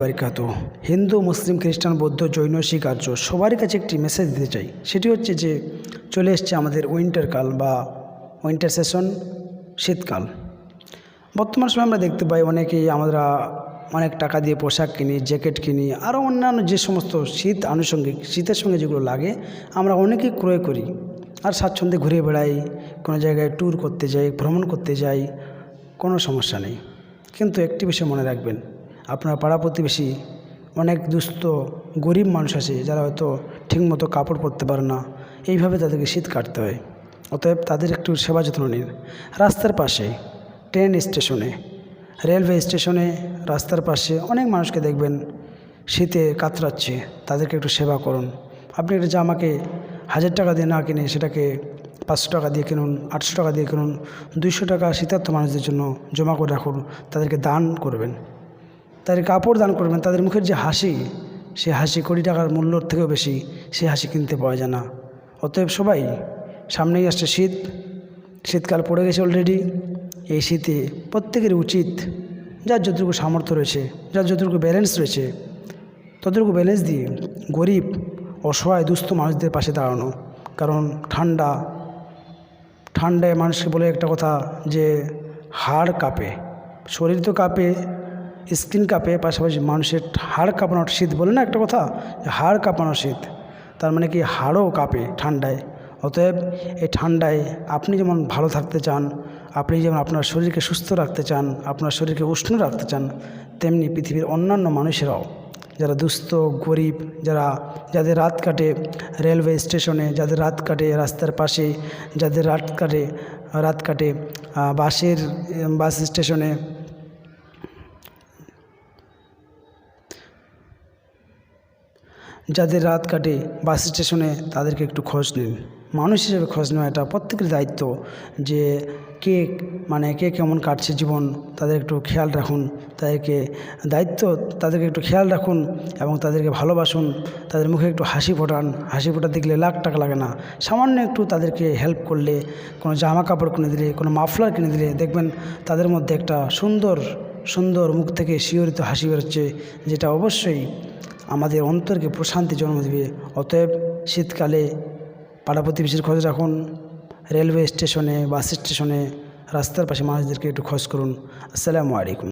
বারিকাত। হিন্দু, মুসলিম, খ্রিস্টান, বৌদ্ধ, জৈন, শিখ আর্য সবারই কাছে একটি মেসেজ দিতে চাই। সেটি হচ্ছে যে, চলে এসছে আমাদের উইন্টার কাল বা উইন্টার সেশন শীতকাল। বর্তমান সময় আমরা দেখতে পাই অনেকেই আমরা অনেক টাকা দিয়ে পোশাক কিনি জ্যাকেট কিনি, আরও অন্যান্য যে সমস্ত শীত আনুষঙ্গিক, শীতের সঙ্গে যেগুলো লাগে, আমরা অনেকেই ক্রয় করি। আর স্বাচ্ছন্দ্যে ঘুরে বেড়াই, কোনো জায়গায় ট্যুর করতে যাই, ভ্রমণ করতে যাই, কোনো সমস্যা নেই। কিন্তু একটি বিষয় মনে রাখবেন আপনার পাড়া প্রতিবেশী অনেক দুস্থ, গরিব মানুষ আছে যারা হয়তো ঠিকমতো কাপড় পরতে পারে না। এইভাবে তাদেরকে শীত কাটতে হয়। অতএব তাদের একটু সেবা যত্ন নিন। রাস্তার পাশে ট্রেন স্টেশনে রেলওয়ে স্টেশনে রাস্তার পাশে অনেক মানুষকে দেখবেন শীতে কাতরাচ্ছে। তাদেরকে একটু সেবা করুন। আপনি একটা জামাকে হাজার টাকা দিয়ে না কিনে সেটাকে পাঁচশো টাকা দিয়ে কিনুন, আটশো টাকা দিয়ে কিনুন, দুইশো টাকা শীতার্থ মানুষদের জন্য জমা করে রাখুন। তাদেরকে দান করবেন। তাদের কাপড় দান করবেন, তাদের মুখের যে হাসি, সে হাসি কোটি টাকার মূল্যর থেকেও বেশি, সে হাসি কিনতে পাওয়া যায় না। অতএব সবাই সামনেই আসছে শীত, শীতকাল পড়ে গেছে অলরেডি এই শীতে প্রত্যেকের উচিত, যার যতটুকু সামর্থ্য রয়েছে, যার যতটুকু ব্যালেন্স রয়েছে, ততটুকু ব্যালেন্স দিয়ে গরিব, অসহায়, দুস্থ মানুষদের পাশে দাঁড়ানো। কারণ ঠান্ডা, ঠান্ডায় মানুষকে বলে একটা কথা যে, হাড় কাঁপে, শরীর তো কাঁপে স্কিন কাঁপে, পাশাপাশি মানুষের হাড় কাঁপানোর শীত বলে না একটা কথা? হাড় কাঁপানো শীত। তার মানে কি হাড়ও কাঁপে ঠান্ডায়। অতএব এই ঠান্ডায় আপনি যেমন ভালো থাকতে চান, আপনি যেমন আপনার শরীরকে সুস্থ রাখতে চান, আপনার শরীরকে উষ্ণ রাখতে চান, তেমনি পৃথিবীর অন্যান্য মানুষেরাও, যারা দুস্থ, গরিব, যারা, যাদের রাত কাটে রেলওয়ে স্টেশনে, যাদের রাত কাটে রাস্তার পাশে, যাদের রাত কাটে রাত কাটে বাসের, বাস স্টেশনে যাদের রাত কাটে বাস স্টেশনে তাদেরকে একটু খোঁজ নিন। মানুষ হিসেবে খোঁজ নেওয়া এটা প্রত্যেকের দায়িত্ব যে কে মানে কে কেমন কাটছে জীবন, তাদের একটু খেয়াল রাখুন। তাদেরকে দায়িত্ব, তাদেরকে একটু খেয়াল রাখুন এবং তাদেরকে ভালোবাসুন। তাদের মুখে একটু হাসি ফোটান। হাসি ফোটা দেখলে লাখ টাকা লাগে না। সামান্য একটু তাদেরকে হেল্প করলে, কোনো জামা কাপড় কিনে দিলে, কোনো মাফলার কিনে দিলে দেখবেন তাদের মধ্যে একটা সুন্দর সুন্দর মুখ থেকে শিহরিত হাসি বেরোচ্ছে, যেটা অবশ্যই আমাদের অন্তরকে প্রশান্তি জন্ম দেবে। অতএব শীতকালে পাড়া প্রতিবেশীর খোঁজ রাখুন। রেলওয়ে স্টেশনে, বাস স্টেশনে, রাস্তার পাশে মানুষদেরকে একটু খোঁজ করুন। আসসালামু আলাইকুম।